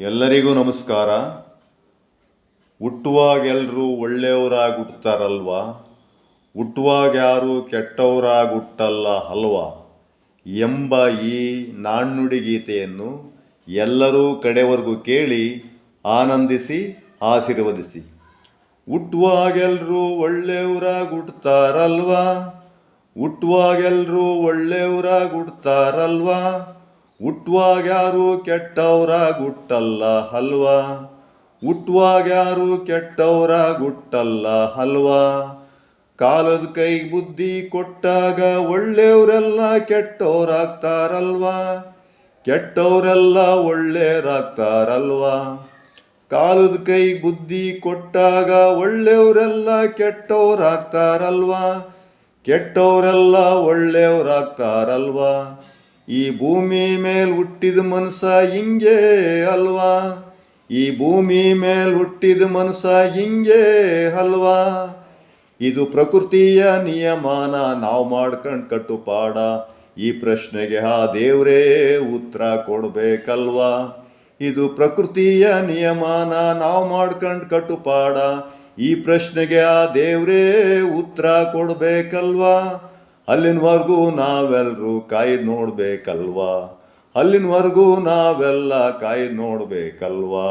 ಎಲ್ಲರಿಗೂ ನಮಸ್ಕಾರ. ಹುಟ್ಟುವಾಗ ಎಲ್ಲರೂ ಒಳ್ಳೆಯವರಾಗಿ ಹುಟ್ಟುತ್ತಾರಲ್ವಾ ಹುಟ್ಟುವಾಗ ಯಾರು ಕೆಟ್ಟವರಾಗಿ ಹುಟ್ಟಲ್ಲ ಅಲ್ವಾ? ಎಂಬ ಈ ನಾಣ್ಣುಡಿ ಗೀತೆಯನ್ನು ಎಲ್ಲರೂ ಕಡೆವರೆಗೂ ಕೇಳಿ ಆನಂದಿಸಿ, ಆಶೀರ್ವದಿಸಿ. ಹುಟ್ಟುವಾಗೆಲ್ಲರೂ ಒಳ್ಳೆಯವರಾಗಿ ಹುಟ್ಟುತ್ತಾರಲ್ವಾ ಹುಟ್ಟುವಾಗೆಲ್ಲರೂ ಒಳ್ಳೆಯವರಾಗಿ ಹುಟ್ಟುತ್ತಾರಲ್ವಾ ಹುಟ್ಟುವಾಗ ಯಾರು ಕೆಟ್ಟವರಾಗಿ ಗುಟ್ಟಲ್ಲ ಹಲ್ವಾ? ಹುಟ್ಟುವಾಗ ಯಾರು ಕೆಟ್ಟವರಾಗಿ ಗುಟ್ಟಲ್ಲ ಹಲ್ವಾ? ಕಾಲದ ಕೈ ಬುದ್ಧಿ ಕೊಟ್ಟಾಗ ಒಳ್ಳೆಯವರೆಲ್ಲ ಕೆಟ್ಟವರಾಗ್ತಾರಲ್ವಾ ಕೆಟ್ಟವರೆಲ್ಲ ಒಳ್ಳೆಯರಾಗ್ತಾರಲ್ವಾ ಕಾಲದ ಕೈ ಬುದ್ಧಿ ಕೊಟ್ಟಾಗ ಒಳ್ಳೆಯವರೆಲ್ಲ ಕೆಟ್ಟವರಾಗ್ತಾರಲ್ವಾ ಕೆಟ್ಟವರೆಲ್ಲ ಒಳ್ಳೆಯವರಾಗ್ತಾರಲ್ವಾ ಈ ಭೂಮಿ ಮೇಲ್ ಹುಟ್ಟಿದ ಮನಸ ಹಿಂಗೆ ಅಲ್ವಾ? ಈ ಭೂಮಿ ಮೇಲ್ ಹುಟ್ಟಿದ ಮನಸ ಹಿಂಗೆ ಅಲ್ವಾ? ಇದು ಪ್ರಕೃತಿಯ ನಿಯಮಾನ ನಾವು ಮಾಡ್ಕೊಂಡು ಕಟ್ಟುಪಾಡ ಈ ಪ್ರಶ್ನೆಗೆ ಆ ದೇವರೇ ಉತ್ತರ ಕೊಡಬೇಕಲ್ವಾ? ಇದು ಪ್ರಕೃತಿಯ ನಿಯಮಾನ ನಾವು ಮಾಡ್ಕೊಂಡು ಕಟ್ಟುಪಾಡ ಈ ಪ್ರಶ್ನೆಗೆ ಆ ದೇವರೇ ಉತ್ತರ ಕೊಡ್ಬೇಕಲ್ವಾ? ಅಲ್ಲಿನವರೆಗೂ ನಾವೆಲ್ಲರೂ ಕಾಯ್ದು ನೋಡ್ಬೇಕಲ್ವಾ? ಅಲ್ಲಿನವರೆಗೂ ನಾವೆಲ್ಲ ಕಾಯ್ದು ನೋಡ್ಬೇಕಲ್ವಾ?